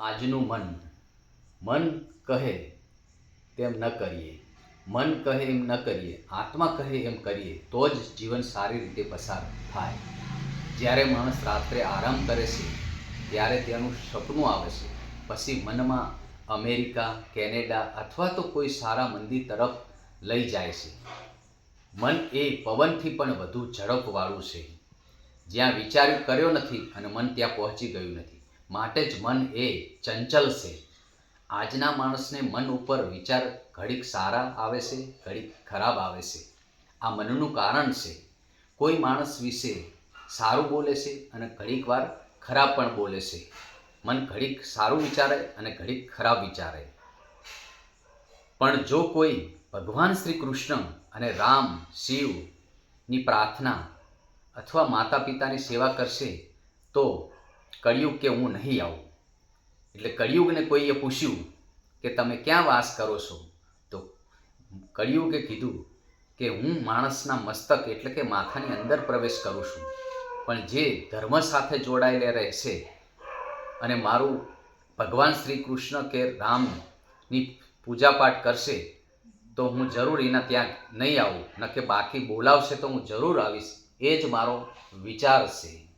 આજનું મન. મન કહે તેમ ન કરીએ. મન કહે એમ ન કરીએ. આત્મા કહે એમ કરીએ તો જ જીવન સારી રીતે પસાર થાય. જ્યારે માણસ રાત્રે આરામ કરે છે, ત્યારે તેનું સપનું આવે છે. પછી મનમાં અમેરિકા, કેનેડા અથવા તો કોઈ સારા મંદિર તરફ લઈ જાય છે. મન એ પવનથી પણ વધુ ઝડપવાળું છે. જ્યાં વિચાર કર્યો નથી અને મન ત્યાં પહોંચી ગયું નથી. માટે જ મન એ ચંચલ છે. આજના માણસને મન ઉપર વિચાર ઘડીક સારા આવે છે, ઘડીક ખરાબ આવે છે. આ મનનું કારણ છે. કોઈ માણસ વિશે સારું બોલે છે અને ઘડીક વાર ખરાબ પણ બોલે છે. મન ઘડીક સારું વિચારે અને ઘડીક ખરાબ વિચારે. પણ જો કોઈ ભગવાન શ્રી કૃષ્ણ અને રામ શિવની પ્રાર્થના અથવા માતા પિતાની સેવા કરશે, તો કળિયુગ કે હું નહીં આવું? એટલે કળિયુગને કોઈએ પૂછ્યું કે તમે ક્યાં વાસ કરો છો? તો કળિયુગે કીધું કે હું માણસના મસ્તક એટલે કે માથાની અંદર પ્રવેશ કરું છું. પણ જે ધર્મ સાથે જોડાયેલા રહેશે અને મારું ભગવાન શ્રી કૃષ્ણ કે રામની પૂજાપાઠ કરશે, તો હું જરૂર એના ત્યાં નહીં આવું. ન કે બાકી બોલાવશે તો હું જરૂર આવીશ. એ જ મારો વિચાર છે.